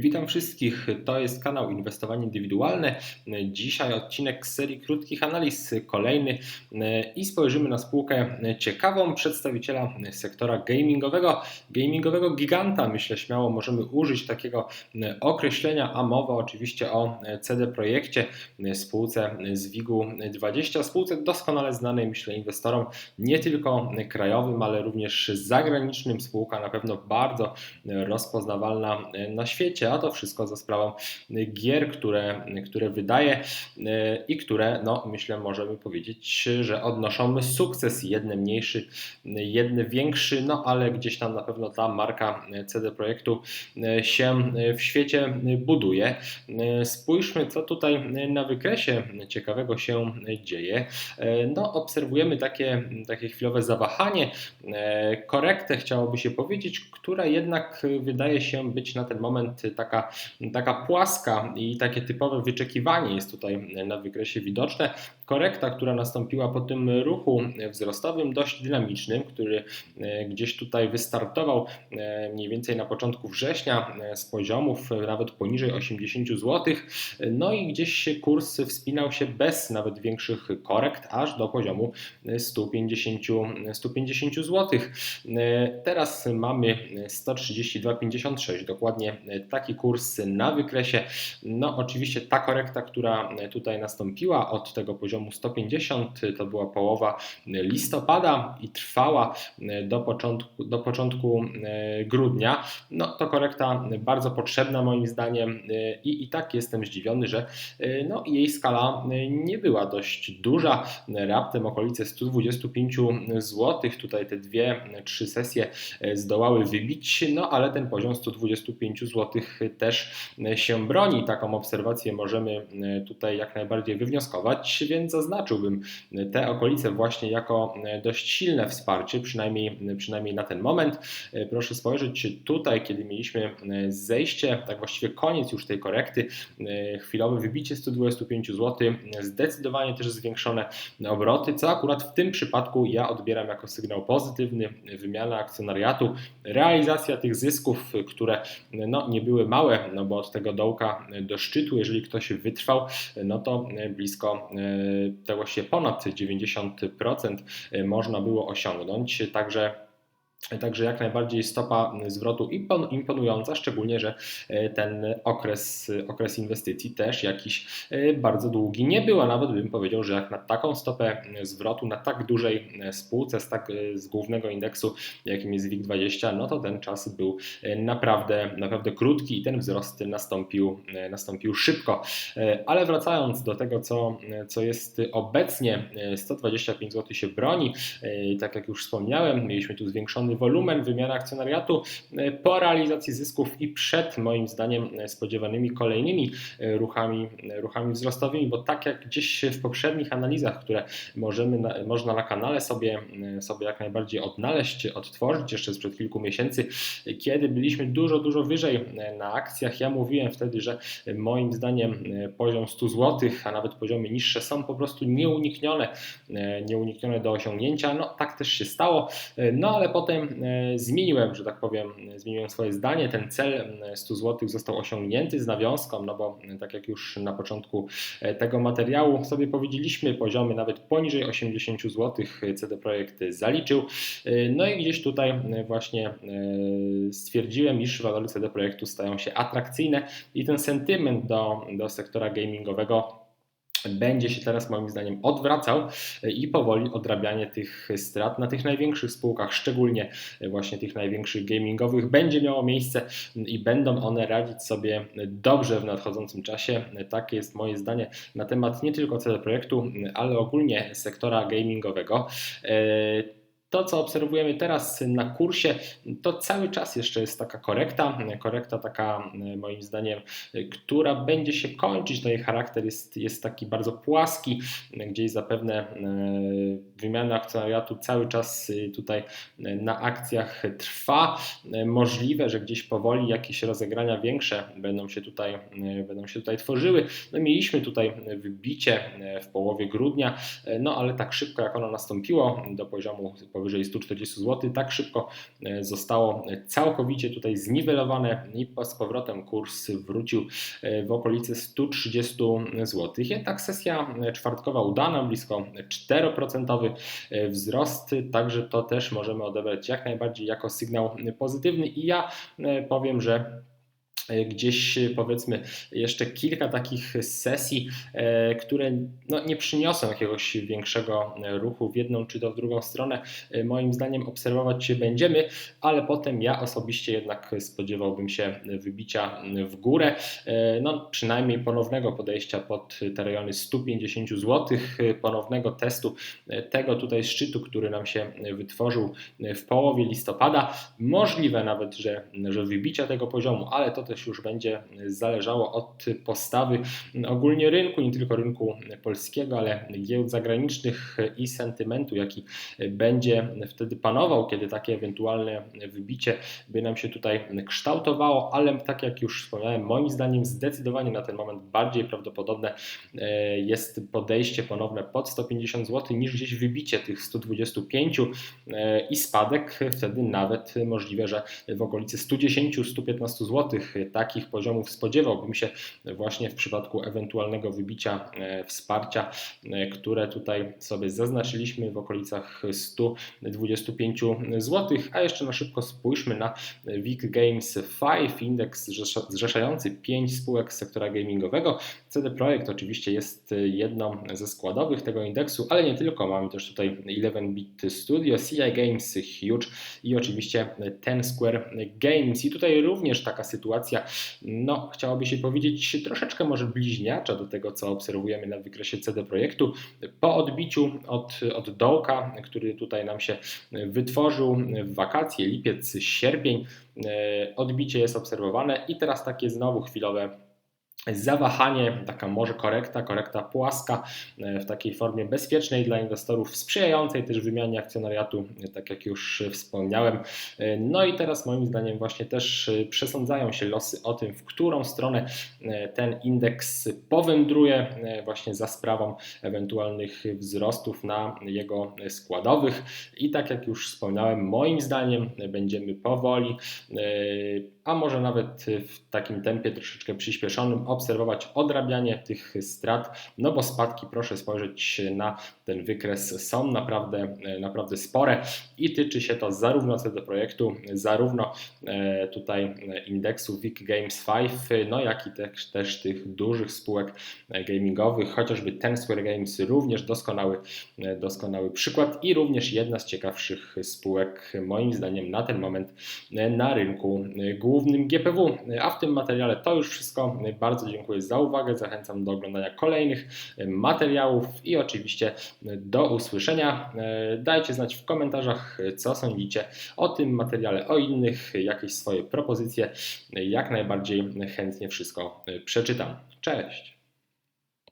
Witam wszystkich. To jest kanał Inwestowanie Indywidualne. Dzisiaj odcinek z serii krótkich analiz, kolejny i spojrzymy na spółkę ciekawą przedstawiciela sektora gamingowego, gamingowego giganta. Myślę, śmiało możemy użyć takiego określenia, a mowa oczywiście o CD Projekcie, spółce z WIG-u 20, spółce doskonale znanej, myślę, inwestorom nie tylko krajowym, ale również zagranicznym. Spółka na pewno bardzo rozpoznawalna na świecie a to wszystko za sprawą gier, które, które wydaje i które, no, myślę, możemy powiedzieć, że odnoszą sukces. Jedne mniejszy, jedne większy, no ale gdzieś tam na pewno ta marka CD Projektu się w świecie buduje. Spójrzmy, co tutaj na wykresie ciekawego się dzieje. No, obserwujemy takie, takie chwilowe zawahanie, korektę chciałoby się powiedzieć, która jednak wydaje się być na ten moment taka, taka płaska i takie typowe wyczekiwanie jest tutaj na wykresie widoczne. Korekta, która nastąpiła po tym ruchu wzrostowym, dość dynamicznym, który e, gdzieś tutaj wystartował e, mniej więcej na początku września e, z poziomów nawet poniżej 80 zł. No i gdzieś kurs wspinał się bez nawet większych korekt, aż do poziomu 150, 150 zł. Teraz mamy 132,56, dokładnie taki taki kurs na wykresie. No oczywiście ta korekta, która tutaj nastąpiła od tego poziomu 150, to była połowa listopada i trwała do początku, do początku e, grudnia. No to korekta bardzo potrzebna moim zdaniem i, i tak jestem zdziwiony, że e, no, jej skala nie była dość duża, raptem okolice 125 zł. Tutaj te dwie, trzy sesje e, zdołały wybić, no ale ten poziom 125 zł też się broni. Taką obserwację możemy e, tutaj jak najbardziej wywnioskować, więc zaznaczyłbym te okolice właśnie jako e, dość silne wsparcie, przynajmniej, przynajmniej na ten moment. E, proszę spojrzeć tutaj, kiedy mieliśmy zejście, tak właściwie koniec już tej korekty, chwilowe wybicie 125 zł, zdecydowanie też zwiększone obroty, co akurat w tym przypadku ja odbieram jako sygnał pozytywny, wymiana akcjonariatu, realizacja tych zysków, które no, nie były małe, no bo od tego dołka do szczytu, jeżeli ktoś wytrwał, no to blisko e, tego się ponad 90% można było osiągnąć. Także Także jak najbardziej stopa zwrotu imponująca, szczególnie, że e, ten okres, okres inwestycji też jakiś e, bardzo długi nie był, a nawet bym powiedział, że jak na taką stopę zwrotu, na tak dużej e, spółce z, tak, z głównego indeksu, jakim jest WIG20, no to ten czas był naprawdę, naprawdę krótki i ten wzrost nastąpił, nastąpił szybko. Ale wracając do tego, co, co jest obecnie, 125 zł się broni, tak jak już wspomniałem, mieliśmy tu zwiększony wolumen, wymiana akcjonariatu e, po realizacji zysków i przed moim zdaniem e, spodziewanymi kolejnymi e, ruchami, ruchami wzrostowymi, bo tak jak gdzieś w poprzednich analizach, które możemy, można na kanale sobie, sobie jak najbardziej odnaleźć, odtworzyć jeszcze sprzed kilku miesięcy, kiedy byliśmy dużo, dużo wyżej na akcjach, ja mówiłem wtedy, że moim zdaniem poziom 100 zł, a nawet poziomy niższe są po prostu nieuniknione, nieuniknione do osiągnięcia. No tak też się stało, no ale potem E, zmieniłem, że tak powiem, zmieniłem swoje zdanie. Ten cel 100 zł został osiągnięty z nawiązką, no bo tak jak już na początku e, tego materiału sobie powiedzieliśmy, poziomy nawet poniżej 80 zł CD Projekt zaliczył. E, no i gdzieś tutaj właśnie stwierdziłem, iż walory CD Projektu stają się atrakcyjne i ten sentyment do, do sektora gamingowego będzie się teraz moim zdaniem odwracał i powoli odrabianie tych strat na tych największych spółkach, szczególnie właśnie tych największych gamingowych, będzie miało miejsce i będą one radzić sobie dobrze w nadchodzącym czasie. Takie jest moje zdanie na temat nie tylko CD Projektu, ale ogólnie sektora gamingowego. To, co obserwujemy teraz na kursie, to cały czas jeszcze jest taka korekta, korekta taka moim zdaniem, która będzie się kończyć. No jej charakter jest, jest taki bardzo płaski, gdzieś zapewne e, wymiana akcjonariatu cały czas tutaj na akcjach trwa. Możliwe, że gdzieś powoli jakieś rozegrania większe będą się tutaj, będą się tutaj tworzyły. No, mieliśmy tutaj wybicie w połowie grudnia, no ale tak szybko jak ono nastąpiło do poziomu powyżej 140 zł. Tak szybko zostało całkowicie tutaj zniwelowane i z powrotem kurs wrócił w okolice 130 zł. Jednak sesja czwartkowa udana, blisko 4% wzrost, także to też możemy odebrać jak najbardziej jako sygnał pozytywny i ja powiem, że E, gdzieś e, powiedzmy jeszcze kilka takich sesji, e, które no, nie przyniosą jakiegoś większego ruchu w jedną czy to w drugą stronę. Moim zdaniem obserwować się będziemy, ale potem ja osobiście jednak spodziewałbym się wybicia w górę, no przynajmniej ponownego podejścia pod te rejony 150 zł, ponownego testu tego tutaj szczytu, który nam się wytworzył w połowie listopada. Możliwe nawet, że, że wybicia tego poziomu, ale to też też już będzie zależało od postawy ogólnie rynku, nie tylko rynku polskiego, ale giełd zagranicznych i sentymentu, jaki będzie wtedy panował, kiedy takie ewentualne wybicie by nam się tutaj kształtowało, ale tak jak już wspomniałem, moim zdaniem zdecydowanie na ten moment bardziej prawdopodobne e, jest podejście ponowne pod 150 zł niż gdzieś wybicie tych 125 e, i spadek wtedy nawet możliwe, że w okolicy 110-115 zł takich poziomów spodziewałbym się właśnie w przypadku ewentualnego wybicia e, wsparcia, e, które tutaj sobie zaznaczyliśmy w okolicach 125 zł. A jeszcze na szybko spójrzmy na WIG Games 5, indeks zrzeszający 5 spółek z sektora gamingowego. CD Projekt oczywiście jest jedną ze składowych tego indeksu, ale nie tylko. Mamy też tutaj 11-bit Studio, CI Games, Huge i oczywiście Ten Square Games. I tutaj również taka sytuacja no chciałoby się powiedzieć, troszeczkę może bliźniacza do tego, co obserwujemy na wykresie CD Projektu. Po odbiciu od, od dołka, który tutaj nam się wytworzył w wakacje, lipiec, sierpień, e, odbicie jest obserwowane i teraz takie znowu chwilowe zawahanie, taka może korekta, korekta płaska e, w takiej formie bezpiecznej dla inwestorów, sprzyjającej też wymianie akcjonariatu, tak jak już wspomniałem. E, no i teraz moim zdaniem właśnie też e, przesądzają się losy o tym, w którą stronę ten indeks powędruje właśnie za sprawą ewentualnych wzrostów na jego składowych i tak jak już wspomniałem, moim zdaniem będziemy powoli a może nawet w takim tempie troszeczkę przyspieszonym obserwować odrabianie tych strat, no bo spadki, proszę spojrzeć na ten wykres, są naprawdę, naprawdę spore i tyczy się to zarówno CD Projektu, zarówno e, tutaj indeksu WIG Games 5, no jak i też, też tych dużych spółek gamingowych, chociażby Ten Square Games również doskonały, doskonały przykład i również jedna z ciekawszych spółek moim zdaniem na ten moment na rynku głównym GPW. A w tym materiale to już wszystko. Bardzo dziękuję za uwagę. Zachęcam do oglądania kolejnych materiałów i oczywiście do usłyszenia. Dajcie znać w komentarzach, co sądzicie o tym materiale, o innych, jakieś swoje propozycje. Jak najbardziej chętnie wszystko przeczytam. Cześć!